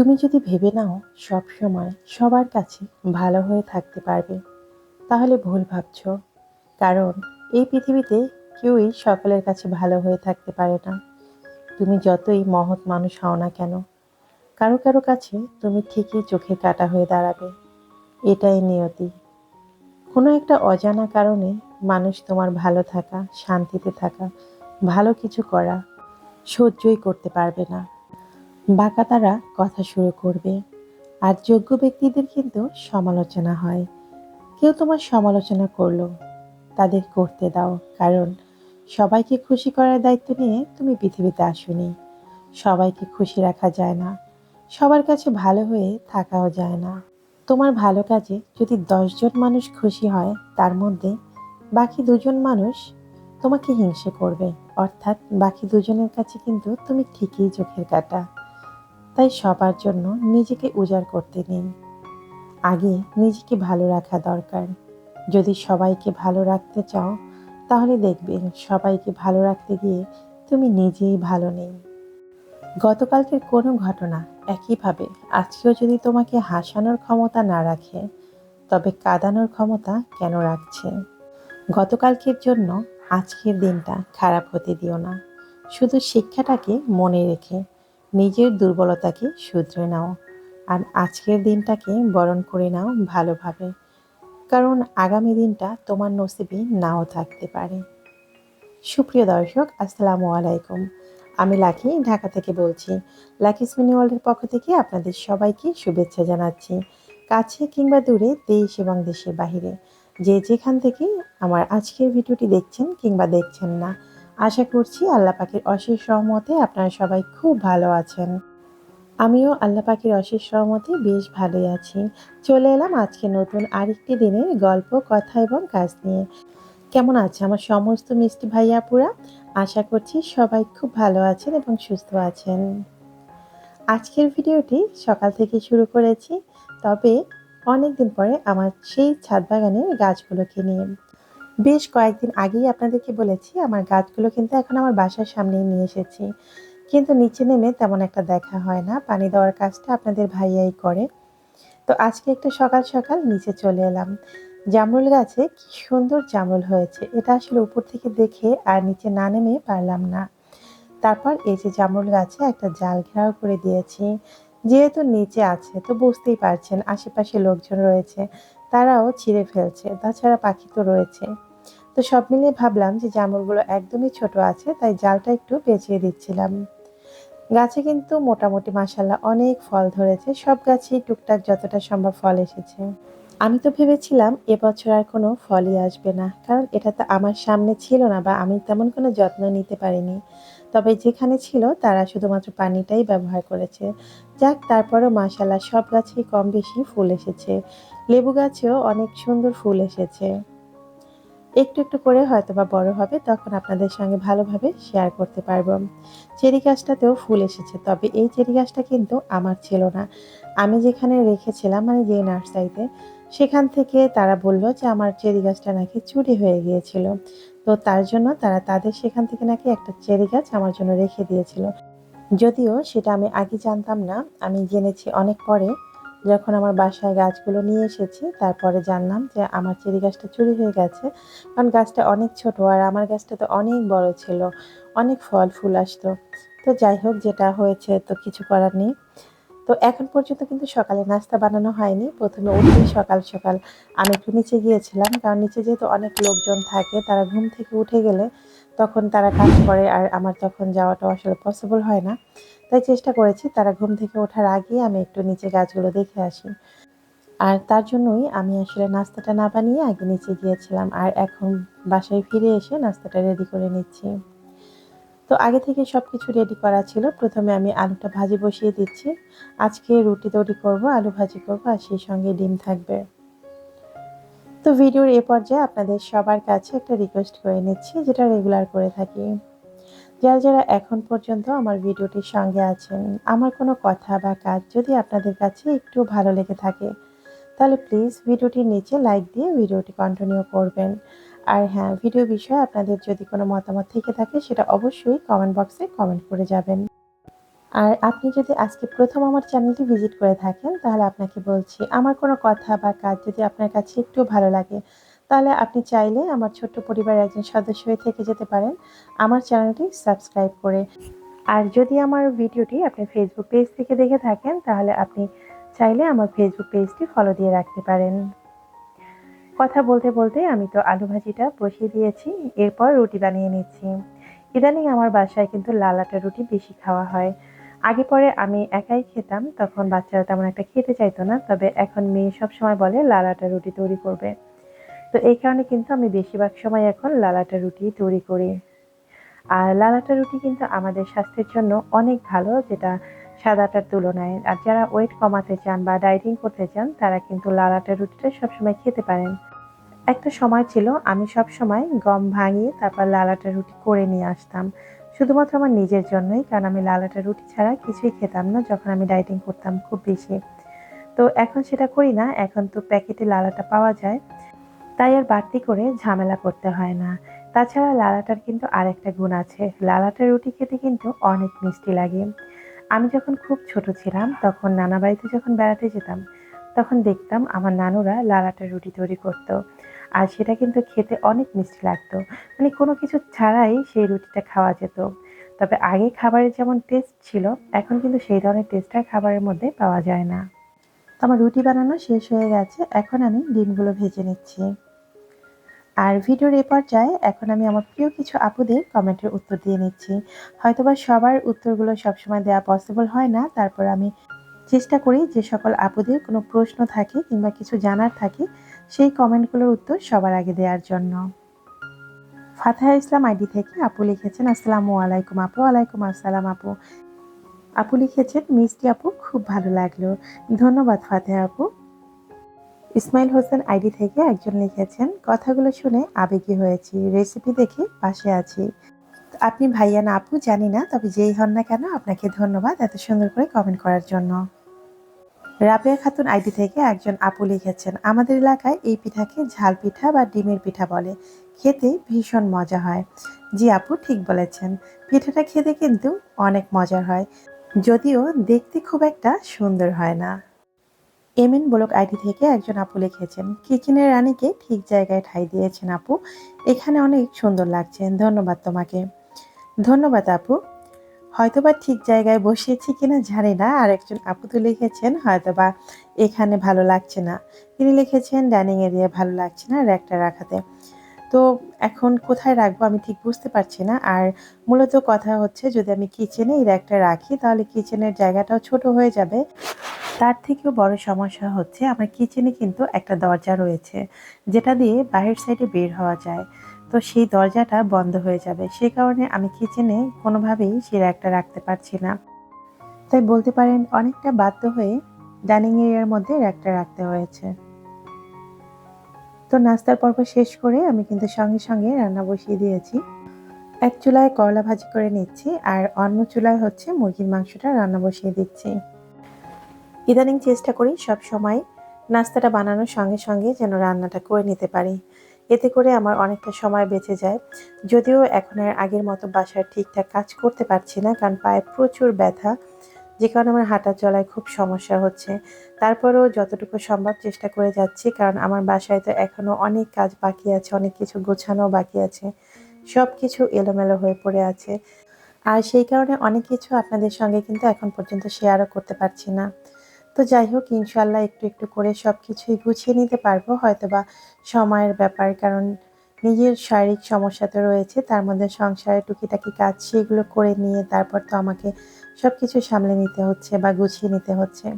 তুমি যদি ভেবে নাও, সব সময় সবার কাছে ভালো হয়ে থাকতে পারবে। তাহলে ভুল ভাবছ। কারণ এই পৃথিবীতে কেউই সকলের কাছে ভালো হয়ে থাকতে পারে না। তুমি যতই মহৎ মানুষ হও না কেন, কারও কারও কাছে তুমি ঠিকই চোখে কাটা হয়ে দাঁড়াবে। এটাই নিয়তি। কোনো একটা অজানা কারণে মানুষ তোমার ভালো থাকা, শান্তিতে থাকা, ভালো কিছু করা সহ্যই করতে পারবে না। বাঁকা তারা কথা শুরু করবে। আর যোগ্য ব্যক্তিদের কিন্তু সমালোচনা হয়। কেউ তোমার সমালোচনা করল, তাদের করতে দাও, কারণ সবাইকে খুশি করার দায়িত্ব নিয়ে তুমি পৃথিবীতে আসোনি। সবাইকে খুশি রাখা যায় না। সবার কাছে ভালো হয়ে থাকাও যায় না। তোমার ভালো কাজে যদি দশজন মানুষ খুশি হয়, তার মধ্যে বাকি দুজন মানুষ তোমাকে হিংসে করবে। অর্থাৎ বাকি দুজনের কাছে কিন্তু তুমি ঠিকই চোখের কাটা। তাই সবার জন্য নিজেকে উজাড় করতে নেই। আগে নিজেকে ভালো রাখা দরকার। যদি সবাইকে ভালো রাখতে চাও, তাহলে দেখবেন সবাইকে ভালো রাখতে গিয়ে তুমি নিজেই ভালো নেই। গতকালকের কোনো ঘটনা একইভাবে আজকেও যদি তোমাকে হাসানোর ক্ষমতা না রাখে, তবে কাঁদানোর ক্ষমতা কেন রাখছে? গতকালকের জন্য আজকের দিনটা খারাপ হতে দিও না। শুধু শিক্ষাটাকে মনে রেখে নিজের দুর্বলতাকে শুধরে নাও। আর আজকের দিনটাকে বরণ করে নাও ভালোভাবে। কারণ আগামী দিনটা তোমার নসিবে নাও থাকতে পারে। সুপ্রিয় দর্শক, আসসালামু আলাইকুম। আমি লাকি, ঢাকা থেকে বলছি। লাকি স্মিনি ওয়ার্ল্ডের পক্ষ থেকে আপনাদের সবাইকে শুভেচ্ছা জানাচ্ছি। কাছে কিংবা দূরে, দেশ এবং দেশের বাহিরে। যে যেখান থেকে আমার আজকের ভিডিওটি দেখছেন কিংবা দেখছেন না আশা করছি আল্লাহ পাখির অশেষ সহমতে আপনারা সবাই খুব ভালো আছেন। আমিও আল্লাহ পাখির অশেষ সহমতে বেশ ভালোই আছি। চলে এলাম আজকে নতুন আরেকটি দিনের গল্প, কথা এবং কাজ নিয়ে। কেমন আছে আমার সমস্ত মিষ্টি ভাইয়াপুরা আশা করছি সবাই খুব ভালো আছেন এবং সুস্থ আছেন। আজকের ভিডিওটি সকাল থেকে শুরু করেছি, তবে অনেকদিন পরে আমার সেই ছাদ বাগানের গাছগুলোকে নিয়ে। বেশ কয়েকদিন আগেই আপনাদেরকে বলেছি, আমার গাছগুলো কিন্তু এখন আমার বাসার সামনেই নিয়ে এসেছি। কিন্তু নিচে নেমে তেমন একটা দেখা হয় না, পানি দেওয়ার কাজটা আপনাদের ভাইয়াই করে। তো আজকে একটু সকাল সকাল নিচে চলে এলাম। জামরুল গাছে কি সুন্দর জামরুল হয়েছে, এটা আসলে উপর থেকে দেখে আর নিচে না নেমে পারলাম না। তারপর এই যে জামরুল গাছে একটা জাল ঘেরাও করে দিয়েছি। যেহেতু নিচে আছে, তো বুঝতেই পারছেন, আশেপাশে লোকজন রয়েছে, তারাও ছিঁড়ে ফেলছে, তাছাড়া পাখি তো রয়েছে। তো সব মিলিয়ে ভাবলাম যে জামরুলগুলো একদমই ছোট আছে, তাই জালটা একটু পেঁচিয়ে দিচ্ছিলাম। গাছে কিন্তু মোটামুটি মাসাল্লাহ অনেক ফল ধরেছে, সব গাছেই টুকটাক যতটা সম্ভব ফল এসেছে। আমি তো ভেবেছিলাম এবছর আর কোনো ফলই আসবে না, কারণ এটা তো আমার সামনে ছিল না বা আমি তেমন কোনো যত্ন নিতে পারিনি। তবে যেখানে ছিল তারা শুধুমাত্র পানিটাই ব্যবহার করেছে। যাক, তারপরও মাসাল্লাহ সব গাছেই কম বেশি ফুল এসেছে। লেবু গাছেও অনেক সুন্দর ফুল এসেছে। একটু একটু করে হয়তো বা বড় হবে, তখন আপনাদের সঙ্গে ভালোভাবে শেয়ার করতে পারব। চেরি গাছটাতেও ফুল এসেছে, তবে এই চেরি গাছটা কিন্তু আমার ছিল না। আমি যেখানে রেখেছিলাম মানে যে নার্সারিতে, সেখান থেকে তারা বলল যে, আমার চেরি গাছটা নাকি চুরি হয়ে গিয়েছিল। তো তার জন্য তারা তাদের সেখান থেকে নাকি একটা চেরি গাছ আমার জন্য রেখে দিয়েছিল। যদিও সেটা আমি আগে জানতাম না, আমি জেনেছি অনেক পরে। যখন আমার বাসায় গাছগুলো নিয়ে এসেছি, তারপরে জানলাম যে আমার চেরি গাছটা চুরি হয়ে গেছে। কারণ গাছটা অনেক ছোট আর আমার গাছটা তো অনেক বড় ছিল, অনেক ফল ফুল আসতো। তো যাই হোক, যেটা হয়েছে তো কিছু করার নেই। তো এখন পর্যন্ত কিন্তু সকালে নাস্তা বানানো হয়নি। প্রথমে উঠেই সকাল সকাল আমি একটু নিচে গিয়েছিলাম, কারণ নিচে যেহেতু অনেক লোকজন থাকে, তারা ঘুম থেকে উঠে গেলে তখন তারা কাজ করে আর আমার তখন যাওয়াটা আসলে পসিবল হয় না। তাই চেষ্টা করেছি, তারা ঘুম থেকে ওঠার আগে আমি একটু নিচে গাছগুলো দেখে আসি। আর তার জন্যই আমি আসলে নাস্তাটা না বানিয়ে আগে নিচে গিয়েছিলাম আর এখন বাসায় ফিরে এসে নাস্তাটা রেডি করে নিচ্ছি। তো আগে থেকে সব কিছু রেডি করা ছিল। প্রথমে আমি আলুটা ভাজি বসিয়ে দিচ্ছি। আজকে রুটি তৈরি করব, আলু ভাজি করব আর সেই সঙ্গে ডিম থাকবে। তো ভিডিওর এ পর্যায়ে আপনাদের সবার কাছে একটা রিকোয়েস্ট করে নিচ্ছি, যেটা রেগুলার করে থাকি। যারা যারা এখন পর্যন্ত আমার ভিডিওটির সঙ্গে আছেন, আমার কোনো কথা বা কাজ যদি আপনাদের কাছে একটু ভালো লেগে থাকে, তাহলে প্লিজ ভিডিওটির নিচে লাইক দিয়ে ভিডিওটি কন্টিনিউ করবেন। আর হ্যাঁ ভিডিও বিষয়ে আপনাদের যদি কোনো মতামত থেকে থাকে, সেটা অবশ্যই কমেন্ট বক্সে কমেন্ট করে যাবেন। আর আপনি যদি আজকে প্রথম আমার চ্যানেলটি ভিজিট করে থাকেন, তাহলে আপনাকে বলছি, আমার কোনো কথা বা কাজ যদি আপনার কাছে একটু ভালো লাগে, তাহলে আপনি চাইলে আমার ছোট্ট পরিবারের একজন সদস্য হয়ে থেকে যেতে পারেন। আমার চ্যানেলটি সাবস্ক্রাইব করে। আর যদি আমার ভিডিওটি আপনি ফেসবুক পেজ থেকে দেখে থাকেন, তাহলে আপনি চাইলে আমার ফেসবুক পেজটি ফলো দিয়ে রাখতে পারেন। কথা বলতে বলতে আমি তো আলু ভাজিটা বসিয়ে দিয়েছি, এরপর রুটি বানিয়ে নিচ্ছি। ইদানিং আমার বাসায় কিন্তু লালাটা রুটি বেশি খাওয়া হয়। আগে পরে আমি একাই খেতাম, তখন বাচ্চারা তেমন একটা খেতে চাইতো না, তবে এখন মেয়ে সব সময় বলে লালাটা রুটি তৈরি করবে। তো এই কারণে কিন্তু আমি বেশিরভাগ সময় এখন লালাটা রুটি তৈরি করি। আর লালাটা রুটি কিন্তু আমাদের স্বাস্থ্যের জন্য অনেক ভালো, যেটা সাদাটার তুলনায়। আর যারা ওয়েট কমাতে চান বা ডায়েটিং করতে চান, তারা কিন্তু লালাটা রুটিটা সবসময় খেতে পারেন। একটা সময় ছিল, আমি সব সময় গম ভাঙিয়ে তারপর লালাটা রুটি করে নিয়ে আসতাম। শুধুমাত্র আমার নিজের জন্যই, কারণ আমি লালাটা রুটি ছাড়া কিছুই খেতাম না যখন আমি ডায়েটিং করতাম খুব বেশি। তো এখন সেটা করি না, এখন তো প্যাকেটে লালাটা পাওয়া যায়। তাই আর বাড়তি করে ঝামেলা করতে হয় না। তাছাড়া লালাটার কিন্তু আরেকটা গুণ আছে, লালাটা রুটি খেতে কিন্তু অনেক মিষ্টি লাগে। আমি যখন খুব ছোট ছিলাম, তখন নানা বাড়িতে যখন বেড়াতে যেতাম, তখন দেখতাম আমার নানুরা লালাটা রুটি তৈরি করতো। আর সেটা কিন্তু খেতে অনেক মিষ্টি লাগতো। মানে কোনো কিছু ছাড়াই সেই রুটিটা খাওয়া যেত। তবে আগে খাবারের যেমন টেস্ট ছিল, এখন কিন্তু সেই ধরনের টেস্টটা খাবারের মধ্যে পাওয়া যায় না। আমার রুটি বানানো শেষ হয়ে গেছে, এখন আমি ডিমগুলো ভেজে নিচ্ছি। আর ভিডিওর এ পর্যায়ে এখন আমি আমার প্রিয় কিছু আপুদের কমেন্টের উত্তর দিয়ে নিচ্ছি। হয়তোবা সবার উত্তরগুলো সবসময় দেওয়া পসিবল হয় না, তারপর আমি চেষ্টা করি যে সকল আপুদের কোনো প্রশ্ন থাকে কিংবা কিছু জানার থাকে সেই কমেন্টগুলোর উত্তর সবার আগে দেওয়ার জন্য। ফাতেহা ইসলাম আইডি থেকে আপু লিখেছেন, আসসালামু আলাইকুম আপু আলাইকুম আসসালাম আপু। আপু লিখেছেন, মিষ্টি আপু, খুব ভালো লাগল। ধন্যবাদ ফাতেহা আপু। ইসমাইল হোসেন আইডি থেকে একজন লিখেছেন, কথাগুলো শুনে আবেগী হয়েছি, রেসিপি দেখে পাশে আছি। আপনি ভাইয়া না আপু, জানি না, তবে যেই হন না কেন, আপনাকে ধন্যবাদ এত সুন্দর করে কমেন্ট করার জন্য। রাবেয়া খাতুন আইডি থেকে একজন আপু লিখেছেন, আমাদের এলাকায় এই পিঠাকে ঝাল পিঠা বা ডিমের পিঠা বলে। খেতে ভীষণ মজা হয়। জি আপু ঠিক বলেছেন, পিঠাটা খেতে কিন্তু অনেক মজার হয়, যদিও দেখতে খুব একটা সুন্দর হয় না। এমএন ব্লক আইডি থেকে একজন আপু লিখেছেন, কিচেনের রানীকে ঠিক জায়গায় ঠাই দিয়েছেন আপু। এখানে অনেক সুন্দর লাগছে। ধন্যবাদ তোমাকে। ধন্যবাদ আপু। হয়তোবা ঠিক জায়গায় বসিয়েছি কিনা জানি না। আর একজন আপু তো লিখেছেন, হয়তোবা এখানে ভালো লাগছে না। তিনি লিখেছেন, ডাইনিং এরিয়া ভালো লাগছে না র্যাকটা রাখাতে। তো এখন কোথায় রাখব আমি ঠিক বুঝতে পারছি না। আর মূলত কথা হচ্ছে, যদি আমি কিচেনে এই র্যাকটা রাখি, তাহলে কিচেনের জায়গাটাও ছোট হয়ে যাবে। তার থেকেও বড় সমস্যা হচ্ছে, আমার কিচেনে কিন্তু একটা দরজা রয়েছে, যেটা দিয়ে বাহির সাইডে বের হওয়া যায়। তো সেই দরজাটা বন্ধ হয়ে যাবে। সে কারণে আমি কিচেনে কোনোভাবেই সে র্যাকটা রাখতে পারছি না। তাই বলতে পারেন অনেকটা বাধ্য হয়ে ডাইনিং এরিয়ার মধ্যে র্যাকটা রাখতে হয়েছে। তো নাস্তার পর্ব শেষ করে আমি কিন্তু সঙ্গে সঙ্গে রান্না বসিয়ে দিয়েছি। এক চুলায় করলা ভাজি করে নিচ্ছি আর অন্য চুলায় হচ্ছে মুরগির মাংসটা রান্না বসিয়ে দিচ্ছি। ইদানিং চেষ্টা করি সব সময় নাস্তাটা বানানোর সঙ্গে সঙ্গে যেন রান্নাটা করে নিতে পারি। এতে করে আমার অনেকটা সময় বেঁচে যায়। যদিও এখন আর আগের মতো বাসায় ঠিকঠাক কাজ করতে পারছি না, কারণ পায়ে প্রচুর ব্যথা, যে কারণে আমার হাঁটা চলায় খুব সমস্যা হচ্ছে। তারপরেও যতটুকু সম্ভব চেষ্টা করে যাচ্ছি, কারণ আমার বাসায় তো এখনও অনেক কাজ বাকি আছে, অনেক কিছু গোছানো বাকি আছে। সব কিছু এলোমেলো হয়ে পড়ে আছে। আর সেই কারণে অনেক কিছু আপনাদের সঙ্গে কিন্তু এখন পর্যন্ত শেয়ারও করতে পারছি না। তো যাই হোক, ইনশাল্লাহ একটু একটু করে সব কিছুই গুছিয়ে নিতে পারব। হয়তো বা সময়ের ব্যাপার, কারণ নিজের শারীরিক সমস্যা তো রয়েছে, তার মধ্যে সংসারে টুকিটাকি কাজ সেগুলো করে নিয়ে তারপর তো আমাকে সব কিছু সামলে নিতে হচ্ছে বা গুছিয়ে নিতে হচ্ছে।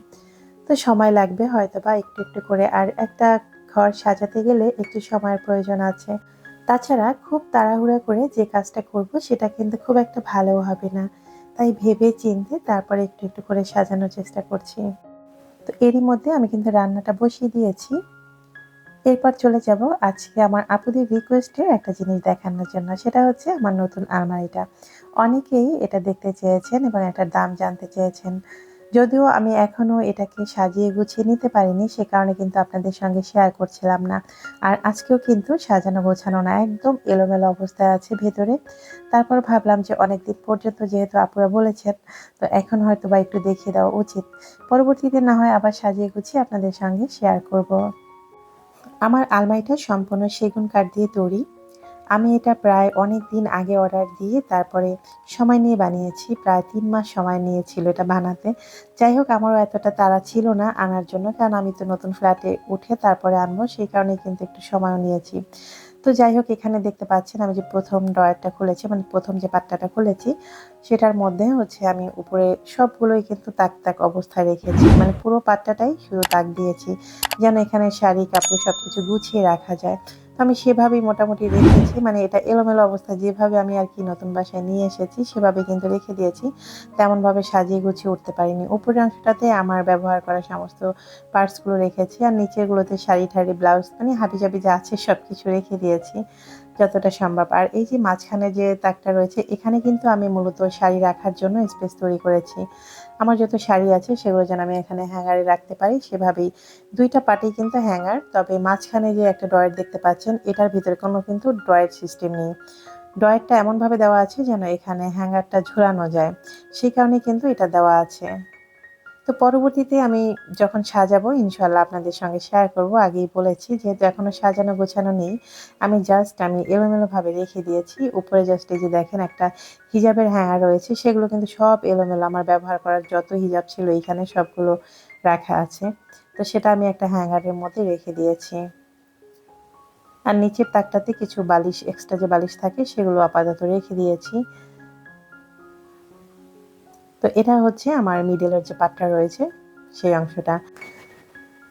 তো সময় লাগবে হয়তো বা একটু একটু করে। আর একটা ঘর সাজাতে গেলে একটু সময়ের প্রয়োজন আছে। তাছাড়া খুব তাড়াহুড়া করে যে কাজটা করব, সেটা কিন্তু খুব একটা ভালো হবে না। তাই ভেবে চিনতে তারপরে একটু একটু করে সাজানোর চেষ্টা করছি। তো এরই মধ্যে আমি কিন্তু রান্নাটা বসিয়ে দিয়েছি। এরপর চলে যাব আজকে আমার আপুদের রিকোয়েস্টের একটা জিনিস দেখানোর জন্য। সেটা হচ্ছে আমার নতুন আলমারিটা। অনেকেই এটা দেখতে চেয়েছেন এবং এটার দাম জানতে চেয়েছেন। যদিও আমি এখনও এটাকে সাজিয়ে গুছিয়ে নিতে পারিনি, সে কারণে কিন্তু আপনাদের সঙ্গে শেয়ার করছিলাম না। আর আজকেও কিন্তু সাজানো, গোছানো না, একদম এলোমেলো অবস্থায় আছে ভেতরে। তারপর ভাবলাম যে অনেক দিন পর্যন্ত যেহেতু আপুরা বলেছেন, তো এখন হয়তো বা একটু দেখিয়ে দেওয়া উচিত। পরবর্তীতে না হয় আবার সাজিয়ে গুছিয়ে আপনাদের সঙ্গে শেয়ার করব। আমার আলমারিটা সম্পূর্ণ সেগুন কাঠ দিয়ে তৈরি। আমি এটা প্রায় অনেক দিন আগে অর্ডার দিয়ে তারপরে সময় নিয়ে বানিয়েছি, প্রায় তিন মাস সময় নিয়েছিল এটা বানাতে। যাই হোক, আমারও এতটা তাড়া ছিল না আনার জন্য, কারণ আমি তো নতুন ফ্ল্যাটে উঠে তারপরে আনব, সেই কারণে কিন্তু একটু সময়ও নিয়েছি। তো যাই হোক, এখানে দেখতে পাচ্ছেন আমি যে প্রথম ড্রয়ারটা খুলেছি মানে প্রথম যে পাট্টাটা খুলেছি, সেটার মধ্যে হচ্ছে আমি উপরে সবগুলোই কিন্তু তাক তাক অবস্থায় রেখেছি মানে পুরো পাট্টাটাই শুধু তাক দিয়েছি, যেন এখানে শাড়ি, কাপড় সব কিছু গুছিয়ে রাখা যায়। আমি সেভাবেই মোটামুটি রেখেছি। মানে এটা এলোমেলো অবস্থা যেভাবে আমি আর কি নতুন বাসায় নিয়ে এসেছি, সেভাবে কিন্তু রেখে দিয়েছি। তেমনভাবে সাজিয়ে গুছিয়ে উঠতে পারিনি। উপরের অংশটাতে আমার ব্যবহার করা সমস্ত পার্টসগুলো রেখেছি। আর নিচেরগুলোতে শাড়ি ঠাড়ি ব্লাউজ মানে হাবি জাবি যা আছে সব কিছু রেখে দিয়েছি। যতটা সম্ভব। আর এই যে মাঝখানে যে তাকটা রয়েছে, এখানে কিন্তু আমি মূলত শাড়ি রাখার জন্য স্পেস তৈরি করেছি। আমার যত শাড়ি আছে, সেগুলো যেন আমি এখানে হ্যাঙ্গারে রাখতে পারি। সেভাবেই দুইটা পাটি কিন্তু হ্যাঙ্গার তবে মাঝখানে যে একটা ড্রয়ার দেখতে পাচ্ছেন, এটার ভিতরে কোনো কিন্তু ড্রয়ার সিস্টেম নেই। ড্রয়ারটা এমনভাবে দেওয়া আছে যেন এখানে হ্যাঙ্গারটা ঝোলানো যায়। সেই কারণে কিন্তু এটা দেওয়া আছে। তো পরবর্তীতে আমি যখন সাজাবো ইনশাল্লাহ আপনাদের সঙ্গে শেয়ার করব। আগেই বলেছি, যেহেতু এখনও সাজানো গোছানো নেই, আমি জাস্ট আমি এলোমেলোভাবে রেখে দিয়েছি। উপরে জাস্ট এই যে দেখেন একটা হিজাবের হ্যাঙ্গার রয়েছে, সেগুলো কিন্তু সব এলোমেলো। আমার ব্যবহার করার যত হিজাব ছিল এখানে সবগুলো রাখা আছে। তো সেটা আমি একটা হ্যাঙ্গারের মধ্যে রেখে দিয়েছি। আর নিচের তাকটাতে কিছু বালিশ এক্সট্রা যে বালিশ থাকে, সেগুলো আপাতত রেখে দিয়েছি। তো এটা হচ্ছে আমার মিডলের যে পাটটা রয়েছে, সেই অংশটা।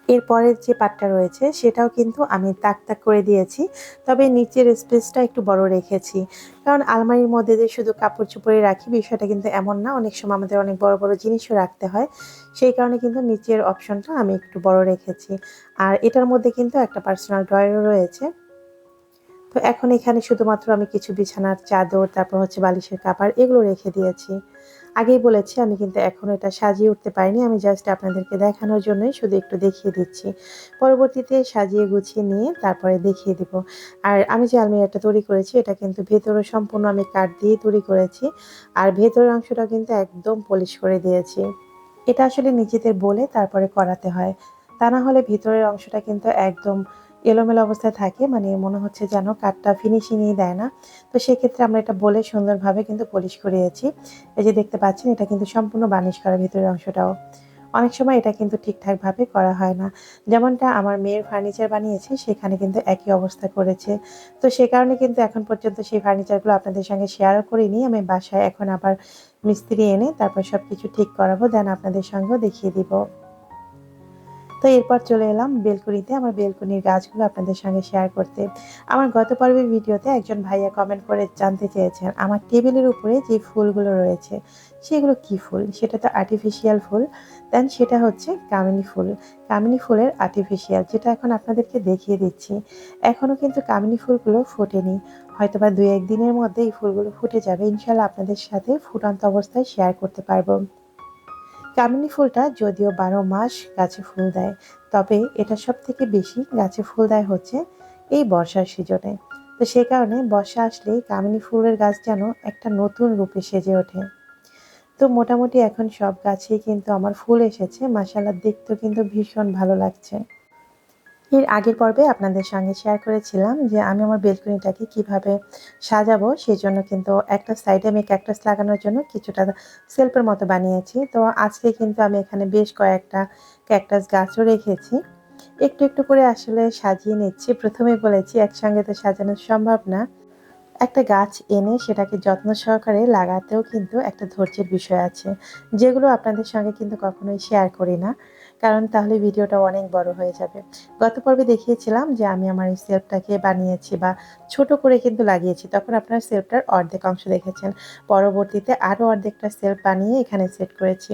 এরপরের যে পাটটা রয়েছে, সেটাও কিন্তু আমি তাক তাক করে দিয়েছি, তবে নিচের স্পেসটা একটু বড় রেখেছি। কারণ আলমারির মধ্যে যে শুধু কাপড় চোপড়ে রাখি, বিষয়টা কিন্তু এমন না, অনেক সময় আমাদের অনেক বড় বড় জিনিসও রাখতে হয়। সেই কারণে কিন্তু নিচের অপশনটা আমি একটু বড় রেখেছি। আর এটার মধ্যে কিন্তু একটা পার্সোনাল ড্রয়ারও রয়েছে। তো এখন এখানে শুধুমাত্র আমি কিছু বিছানার চাদর, তারপর হচ্ছে বালিশের কাপড়, এগুলো রেখে দিয়েছি। আগেই বলেছি, আমি কিন্তু এখনও এটা সাজিয়ে উঠতে পারিনি। আমি জাস্ট আপনাদেরকে দেখানোর জন্যই শুধু একটু দেখিয়ে দিচ্ছি। পরবর্তীতে সাজিয়ে গুছিয়ে নিয়ে তারপরে দেখিয়ে দিব। আর আমি যে আলমিরাটা তৈরি করেছি, এটা কিন্তু ভেতরে সম্পূর্ণ আমি কাঠ দিয়ে তৈরি করেছি। আর ভেতরের অংশটা কিন্তু একদম পলিশ করে দিয়েছি। এটা আসলে নিজেদের বলে তারপরে করাতে হয়। তা না হলে ভিতরের অংশটা কিন্তু একদম এলোমেলো অবস্থায় থাকে মানে মনে হচ্ছে যেন কাঠটা ফিনিশিংই দেয় না। তো সেক্ষেত্রে আমরা এটা বলে সুন্দরভাবে কিন্তু পলিশ করিয়েছি। এই যে দেখতে পাচ্ছেন, এটা কিন্তু সম্পূর্ণ বানিশ করা ভিতরের অংশটাও। অনেক সময় এটা কিন্তু ঠিকঠাকভাবে করা হয় না। যেমনটা আমার মেয়ের ফার্নিচার বানিয়েছে, সেখানে কিন্তু একই অবস্থা করেছে। তো সে কারণে কিন্তু এখন পর্যন্ত সেই ফার্নিচারগুলো আপনাদের সঙ্গে শেয়ারও করিনি। আমি বাসায় এখন আবার মিস্ত্রি এনে তারপর সব কিছু ঠিক করাবো, দেন আপনাদের সঙ্গেও দেখিয়ে দিব। তো এরপর চলে এলাম বেলকুনিতে আমার বেলকুনির গাছগুলো আপনাদের সঙ্গে শেয়ার করতে। আমার গত পর্বের ভিডিওতে একজন ভাইয়া কমেন্ট করে জানতে চেয়েছেন, আমার টেবিলের উপরে যে ফুলগুলো রয়েছে, সেগুলো কি ফুল? সেটা তো আর্টিফিশিয়াল ফুল। দেন সেটা হচ্ছে কামিনী ফুল। কামিনী ফুলের আর্টিফিশিয়াল যেটা এখন আপনাদেরকে দেখিয়ে দিচ্ছি। এখনও কিন্তু কামিনী ফুলগুলো ফোটেনি। হয়তো বা দু একদিনের মধ্যে এই ফুলগুলো ফুটে যাবে। ইনশাল্লাহ আপনাদের সাথে ফুটান্ত অবস্থায় শেয়ার করতে পারব। কামিনী ফুলটা যদিও বারো মাস গাছে ফুল দেয়, তবে এটা সব থেকে বেশি গাছে ফুল দেয় হচ্ছে এই বর্ষার সিজনে। তো সে কারণে বর্ষা আসলেই কামিনি ফুলের গাছ যেন একটা নতুন রূপে সেজে ওঠে। তো মোটামুটি এখন সব গাছেই কিন্তু আমার ফুল এসেছে মাসালার দেখতেও কিন্তু ভীষণ ভালো লাগছে। এর আগের পর্বে আপনাদের সঙ্গে শেয়ার করেছিলাম যে আমি আমার বেলকনিটাকে কীভাবে সাজাবো সেই জন্য কিন্তু একটা সাইডে আমি ক্যাকটাস লাগানোর জন্য কিছুটা সেলফের মতো বানিয়েছি। তো আজকে কিন্তু আমি এখানে বেশ কয়েকটা ক্যাকটাস গাছও রেখেছি। একটু একটু করে আসলে সাজিয়ে নিচ্ছি। প্রথমে বলেছি একসঙ্গে তো সাজানো সম্ভব না। একটা গাছ এনে সেটাকে যত্ন সহকারে লাগাতেও কিন্তু একটা ধৈর্যের বিষয় আছে। যেগুলো আপনাদের সঙ্গে কিন্তু কখনোই শেয়ার করি না। কারণ তাহলে ভিডিওটা অনেক বড় হয়ে যাবে। গত পর্বে দেখিয়েছিলাম যে আমি আমার এই সেলফটাকে বানিয়েছি বা ছোট করে কিন্তু লাগিয়েছি। তখন আপনার সেলফটার অর্ধেক অংশ দেখেছেন। পরবর্তীতে আরও অর্ধেকটা সেলফ বানিয়ে এখানে সেট করেছি।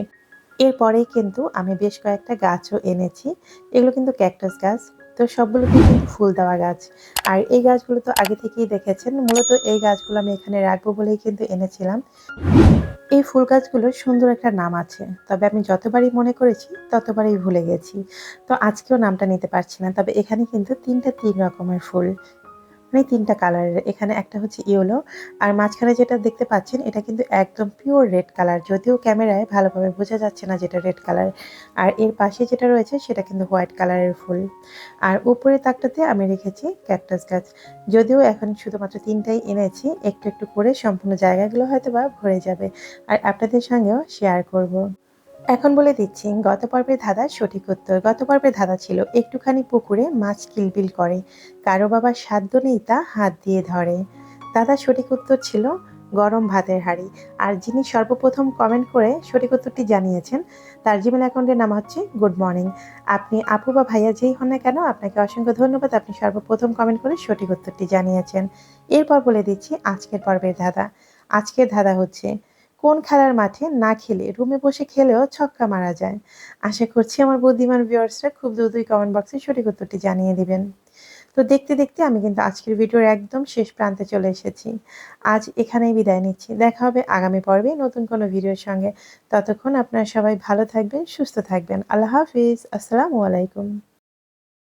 এরপরেই কিন্তু আমি বেশ কয়েকটা গাছও এনেছি। এগুলো কিন্তু ক্যাকটাস গাছ। তো সবগুলোতে কিন্তু ফুল দেওয়া গাছ। আর এই গাছগুলো তো আগে থেকেই দেখেছেন, মূলত এই গাছগুলো আমি এখানে রাখব বলেই কিন্তু এনেছিলাম। এই ফুল গাছগুলোর সুন্দর একটা নাম আছে, তবে আমি যতবারই মনে করেছি ততবারই ভুলে গেছি। তো আজকেও নামটা নিতে পারছি না, তবে এখানে কিন্তু তিনটা তিন রকমের ফুল মানে তিনটা কালারের এখানে একটা হচ্ছে ইয়েলো আর মাঝখানে যেটা দেখতে পাচ্ছেন, এটা কিন্তু একদম পিওর রেড কালার যদিও ক্যামেরায় ভালোভাবে বোঝা যাচ্ছে না যেটা রেড কালার আর এর পাশে যেটা রয়েছে, সেটা কিন্তু হোয়াইট কালারের ফুল। আর উপরে তাকটাতে আমি রেখেছি ক্যাকটাস গাছ। যদিও এখন শুধুমাত্র তিনটাই এনেছি, একটু একটু করে সম্পূর্ণ জায়গাগুলো হয়তো বা ভরে যাবে। আর আপনাদের সঙ্গেও শেয়ার করব। এখন বলে দিচ্ছি, গত পর্বের ধাঁধা সঠিক উত্তর। গত পর্বের ধাঁধা ছিল, একটুখানি পুকুরে মাছ কিলবিল করে। কারও বাবার সাধ্য নেই তা হাত দিয়ে ধরে। দাদা সঠিক উত্তর ছিল, গরম ভাতের হাঁড়ি। আর যিনি সর্বপ্রথম কমেন্ট করে সঠিক উত্তরটি জানিয়েছেন, তার জিমেল অ্যাকাউন্টের নাম হচ্ছে গুড মর্নিং আপনি আপু বা ভাইয়া যেই হন না কেন, আপনাকে অসংখ্য ধন্যবাদ, আপনি সর্বপ্রথম কমেন্ট করে সঠিক উত্তরটি জানিয়েছেন। এরপর বলে দিচ্ছি, আজকের পর্বের ধাঁধা। আজকের ধাঁধা হচ্ছে কোন খেলার মাঠে না খেলে, রুমে বসে খেলেও ছক্কা মারা যায়। আশা করছি আমার বুদ্ধিমান ভিউয়ার্সরা খুব দ্রুতই কমেন্ট বক্সে সঠিক উত্তরটি জানিয়ে দিবেন। তো দেখতে দেখতে আমি কিন্তু আজকের ভিডিওর একদম শেষ প্রান্তে চলে এসেছি। আজ এখানেই বিদায় নিচ্ছি। দেখা হবে আগামী পর্বে নতুন কোনো ভিডিওর সঙ্গে। ততক্ষণ আপনারা সবাই ভালো থাকবেন, সুস্থ থাকবেন। আল্লাহ হাফিজ। আসসালামু আলাইকুম।